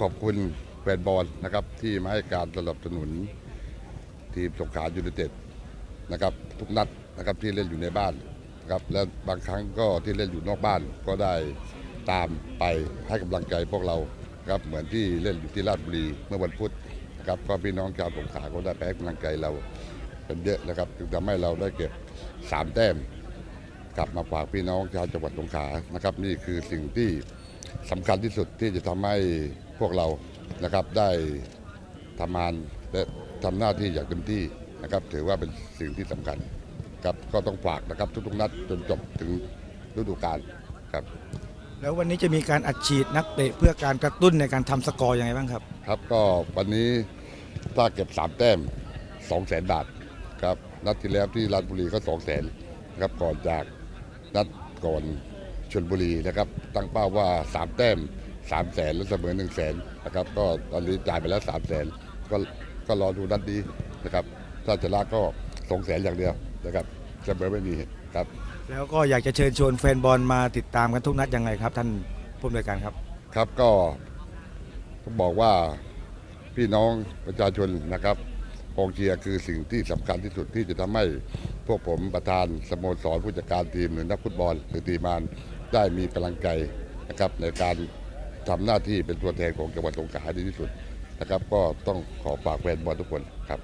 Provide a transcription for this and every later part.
ขอบคุณแฟนบอลนะครับที่มาให้การสนับสนุน ทีมสงขลายูไนเต็ดนะครับทุกนัดนะครับที่เล่นอยู่ในบ้านนะครับและบางครั้งก็ที่เล่นอยู่นอกบ้านก็ได้ตามไปให้กำลังใจพวกเราครับเหมือนที่เล่นอยู่ที่ราชบุรีเมื่อวันพุธนะครับก็พี่น้องชาวสงขลาก็ได้ไปให้กำลังใจเราเป็นเยอะนะครับจึงทำให้เราได้เก็บสามแต้มกลับมาฝากพี่น้องชาวจังหวัดสงขลานะครับ นี่คือสิ่งที่สำคัญที่สุดที่จะทำให้ พวกเรานะครับได้ทำงานและทำหน้าที่อย่างเต็มที่นะครับ ถือว่าเป็นสิ่งที่สำคัญครับก็ต้องฝากนะครับทุกๆนัดจนจบถึงฤดูกาลครับ แล้ววันนี้จะมีการอัดฉีดนักเตะเพื่อการกระตุ้นในการทำสกอร์ยังไงบ้างครับ ครับก็วันนี้ถ้าเก็บ 3 แต้ม2 0 0 0 0 0บาทครับนัดที่แล้วที่ราชบุรีก็2 0 0 0 0 0ครับก่อนจากนัดก่อนชลบุรีนะครับ ตั้งเป้าว่า 3 แต้ม 3 0 0 0 0 0แล้วเสมอ1 0 0 0 0แนะครับก็ตอนนี้จ่ายไปแล้ว3 0 0 0 0 0ก็ก็รอดูนัดนี้นะครับ ถ้าชนะก็2 0 0 0 0 0อย่างเดียวนะครับเสมอไม่มีครับ แล้วก็อยากจะเชิญชวนแฟนบอลมาติดตามกันทุกนัดยังไงครับ ท่านผู้อำนวยการครับครับก็ต้องบอกว่าพี่น้องประชาชนนะครับกองเชียร์คือสิ่งที่สำคัญที่สุดที่จะทำให้พวกผมประธานสโมสรผู้จัดการทีมหรือนักฟุตบอลหรือทีมงานได้มีกำลังใจนะครับในการ ทำหน้าที่เป็นตัวแทนของจังหวัดสงขลาให้ดีที่สุดนะครับ ก็ต้องขอฝากแฟนบอลทุกคนครับ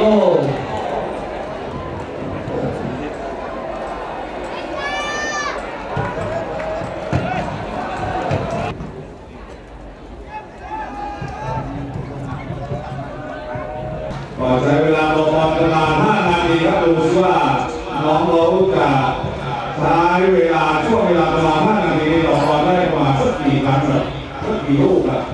โอก็ใช้เวลาลงบอลประมาณ5นาทีครับดูซิว่าน้องเราจะใช้เวลาช่วงเวลาประมาณ5นาทีนี้ลงบอลได้ประมาณสักกี่ครั้งครับสักกี่ลูกครับขอเ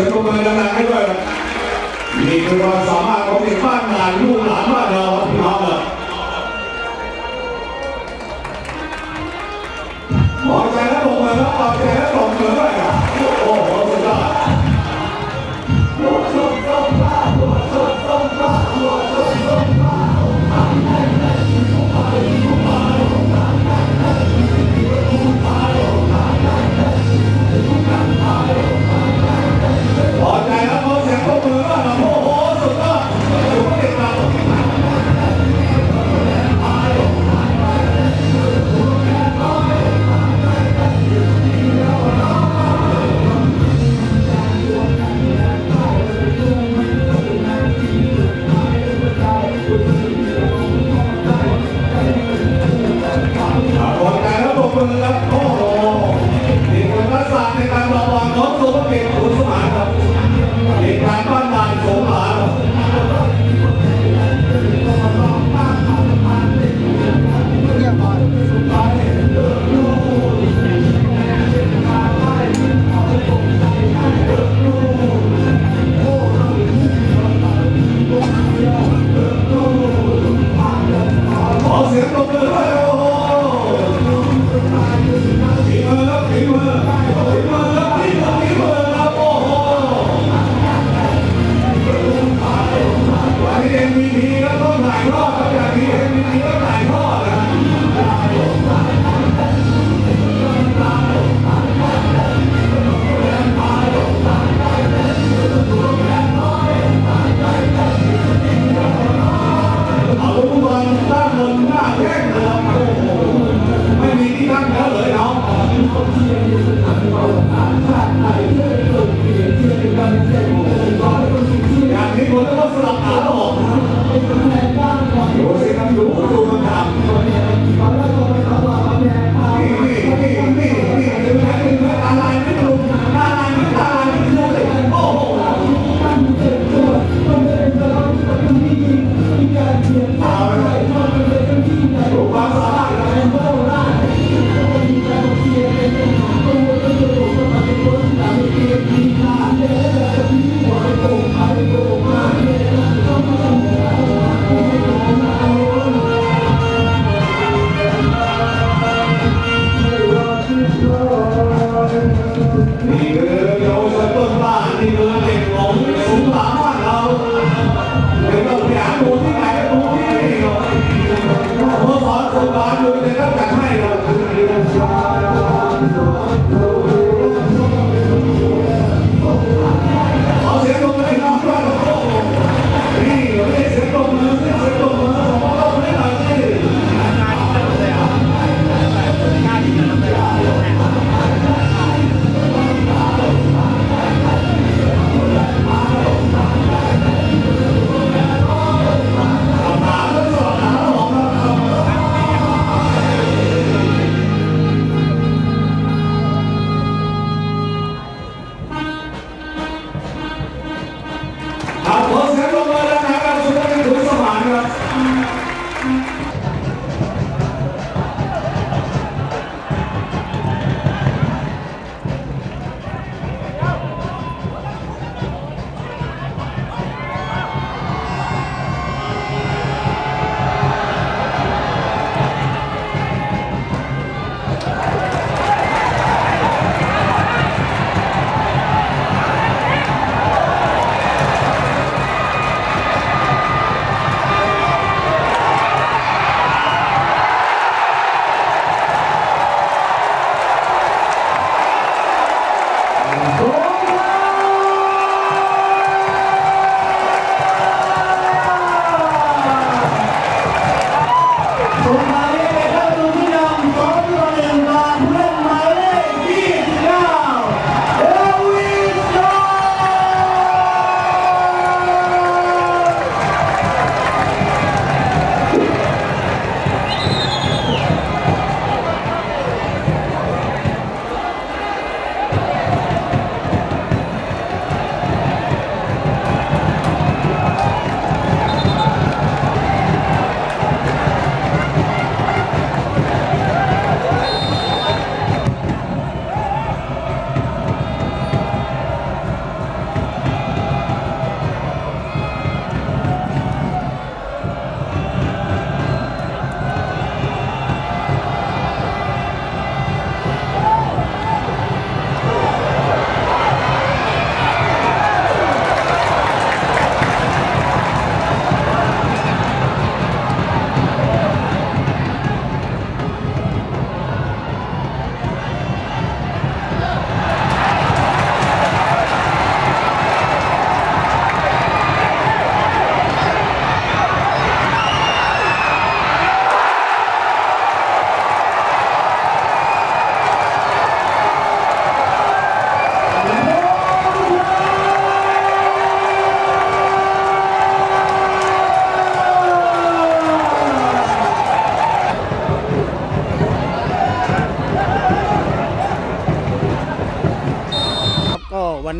สียงปรบมือดังๆให้ด้วยนี่คือความสามารถของเด็กบ้านงานลูกหลานบ้านเราพี่น้องเลยหมอใจ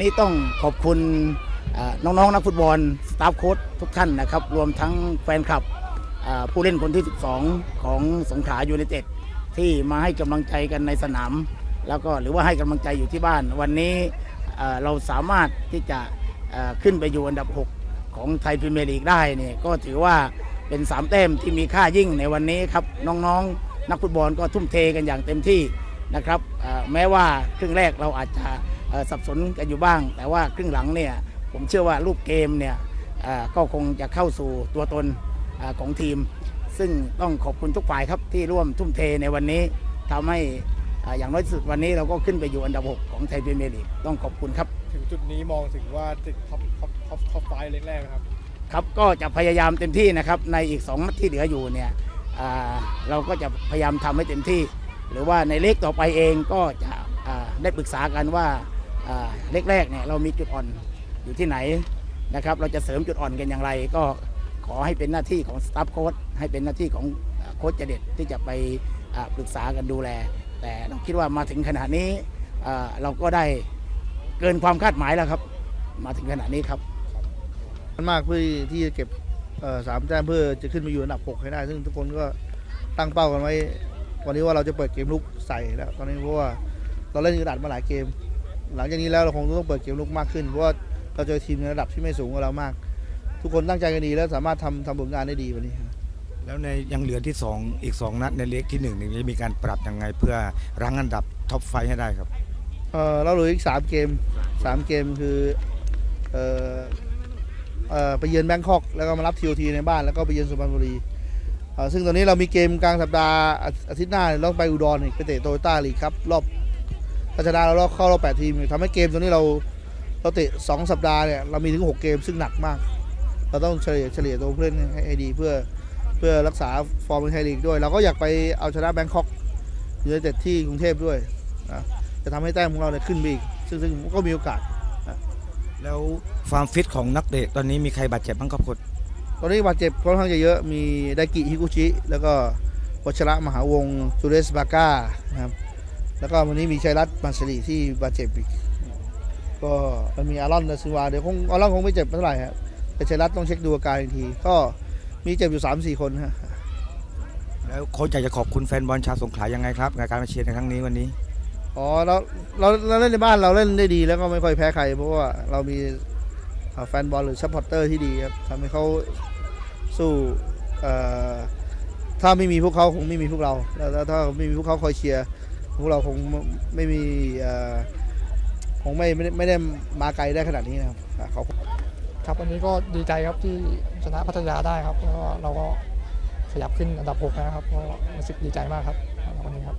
นี้ต้องขอบคุณน้องๆนักฟุตบอลสตาฟโค้ชทุกท่านนะครับ รวมทั้งแฟนคลับผู้เล่นคนที่ 12 ของสงขลายูไนเต็ดที่มาให้กำลังใจกันในสนาม แล้วก็หรือว่าให้กำลังใจอยู่ที่บ้าน วันนี้เราสามารถที่จะขึ้นไปอยู่อันดับ 6 ของไทยพรีเมียร์ลีกได้เนี่ยก็ถือว่าเป็น 3 แต้มที่มีค่ายิ่งในวันนี้ครับ น้องๆ นักฟุตบอลก็ทุ่มเทกันอย่างเต็มที่นะครับแม้ว่าครึ่งแรกเราอาจจะ สับสนกันอยู่บ้าง แต่ว่าครึ่งหลังเนี่ยผมเชื่อว่ารูปเกมเนี่ยเอ่อก็คงจะเข้าสู่ตัวตนเออของทีม ซึ่งต้องขอบคุณทุกฝ่ายครับที่ร่วมทุ่มเทในวันนี้ทำให้เอ่ออย่างน้อยที่สุดวันนี้เราก็ขึ้นไปอยู่อันดับ 6 ของไทยพรีเมียร์ลีกต้องขอบคุณครับ ถึงจุดนี้มองถึงว่าติดท็อปท็อปท็อปท็อปไฟว์แรกๆนะครับครับก็จะพยายามเต็มที่นะครับในอีก2นัดที่เหลืออยู่เนี่ยอ่าเราก็จะพยายามทำให้เต็มที่ หรือว่าในเล็กต่อไปเองก็จะอ่าได้ปรึกษากันว่าอ่าเล็ก แรกเนี่ยเรามีจุดอ่อนอยู่ที่ไหนนะครับ เราจะเสริมจุดอ่อนกันอย่างไร ก็ขอให้เป็นหน้าที่ของสตาฟโค้ชให้เป็นหน้าที่ของโค้ชเจเด็ดที่จะไปปรึกษากันดูแล แต่เราคิดว่ามาถึงขนาดนี้เราก็ได้เกินความคาดหมายแล้วครับ มาถึงขนาดนี้ครับมันมากเพื่อที่จะเก็บสามแต้มเพื่อจะขึ้นมาอยู่อันดับ6ให้ได้ ซึ่งทุกคนก็ตั้งเป้ากันไว้วันนี้ว่าเราจะเปิดเกมลุกใส่แล้ว ตอนนี้เพราะว่าเราเล่นกระดาษมาหลายเกม หลังจากนี้แล้วเราคงต้องเปิดเกมลุกมากขึ้นเพราะว่าเราเจอทีมในระดับที่ไม่สูงกว่าเรามาก ทุกคนตั้งใจกันดีแล้วสามารถทำทำผลงานได้ดีวันนี้แล้วในยังเหลือที่ 2 อีก 2 นัดในเล็กที่1นึ่งจะมีการปรับยังไงเพื่อรั้งอันดับท็อปไฟให้ได้ครับเออเราเหลืออีกสามเกมสามเกมคือเออเออไปเยือนแบงคอกแล้วก็มารับทีโอทีในบ้านแล้วก็ไปเยือนสุพรรณบุรีเอ่อซึ่งตอนนี้เรามีเกมกลางสัปดาห์อาอาทิตย์หน้าเราไปอุดรอีกไปเตะโตโยต้าลีกครับรอบถ้า ชนะเรารอบเข้ารอบแปดทีมทำให้เกมตอนนี้เราเราเตะสองสัปดาห์เนี่ยเรามีถึงหกเกมซึ่งหนักมาก เราต้องเฉลี่ยเฉลี่ยตัวผู้เล่นให้ให้ดีเพื่อเพื่อรักษาฟอร์มในไทยลีกด้วย เราก็อยากไปเอาชนะแบงคอกยูไนเต็ดที่กรุงเทพด้วยนะจะทำให้แต้มของเราเนี่ยขึ้นไปอีกซึ่งซึ่งก็มีโอกาสแล้วความฟิตของนักเตะตอนนี้มีใครบาดเจ็บบ้างครับโค้ชตอนนี้บาดเจ็บค่อนข้างจะเยอะมีไดกิฮิกุชิแล้วก็วัชระมหาวงศ์จูเรสบาก้านะครับ แล้วก็วันนี้มีชัยรัตน์มาสลีที่บาดเจ็บอีกก็มันมีอารอนดาซินวาเดี๋ยวคงอารอนคงไม่เจ็บเท่าไหร่ครับแต่ชัยรัตน์ต้องเช็คดูอาการอีกที ก็มีเจ็บอยู่3 4คนฮะแล้วโค้ชอยากจะขอบคุณแฟนบอลชาวสงขลายังไงครับในการมาเชียร์ในครั้งนี้วันนี้อ๋อเราเราเราเล่นในบ้านเราเล่นได้ดีแล้วก็ไม่ค่อยแพ้ใคร เพราะว่าเรามีเอ่อแฟนบอลหรือซัพพอร์เตอร์ที่ดีครับทำให้เขาสู้เอ่อถ้าไม่มีพวกเขาคงไม่มีพวกเรา แล้วแล้วถ้าไม่มีพวกเขาคอยเชียร์ พวกเราคงไม่มีเอ่อคงไม่ไม่ได้ไม่ได้มาไกลได้ขนาดนี้นะครับอะเขาครับวันนี้ก็ดีใจครับที่ชนะพัทยาได้ครับแล้วก็เราก็ขยับขึ้นอันดับ6นะครับก็รู้สึกดีใจมากครับสำหรับวันนี้ครับ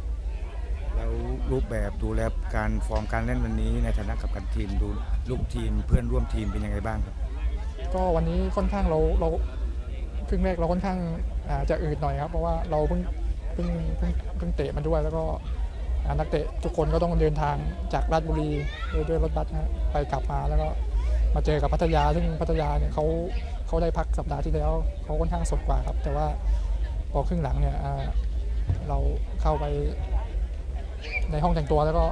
แล้วรูปแบบดูแลการฟอร์มการเล่นวันนี้ในฐานะกับการทีมดูลูกทีมเพื่อนร่วมทีมเป็นยังไงบ้างครับ ก็วันนี้ค่อนข้างเราเราครึ่งแรกเราค่อนข้างอ่าจะอืดหน่อยครับเพราะว่าเราเพิ่งเพิ่งเพิ่งเพิ่งเตะมาด้วยแล้วก็อ่า นักเตะทุกคนก็ต้องเดินทางจากราชบุรีด้วยวยรถบัสนะไปกลับมาแล้วก็มาเจอกับพัทยาซึ่งพัทยาเนี่ยเขาเขาได้พักสัปดาห์ที่แล้วเขาค่อนข้างสดกว่าครับ แต่ว่าพอครึ่งหลังเนี่ยเราเข้าไปในห้องแต่งตัวแล้วก็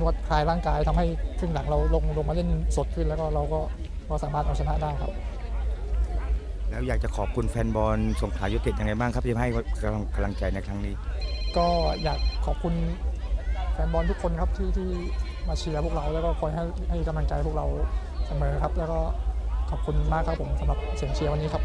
นวดคลายร่างกายทำให้ครึ่งหลังเราลงลงมาเล่นสดขึ้น แล้วก็เราก็ก็สามารถเอาชนะได้ครับ แล้วอยากจะขอบคุณแฟนบอลสงขลายูเต็ดยังไงบ้างครับที่ให้กำลังกำลังใจในครั้งนี้ ก็อยากขอบคุณแฟนบอลทุกคนครับที่ที่มาเชียร์พวกเราแล้วก็คอยให้ให้กำลังใจพวกเราเสมอครับ แล้วก็ขอบคุณมากครับผมสำหรับเสียงเชียร์วันนี้ครับ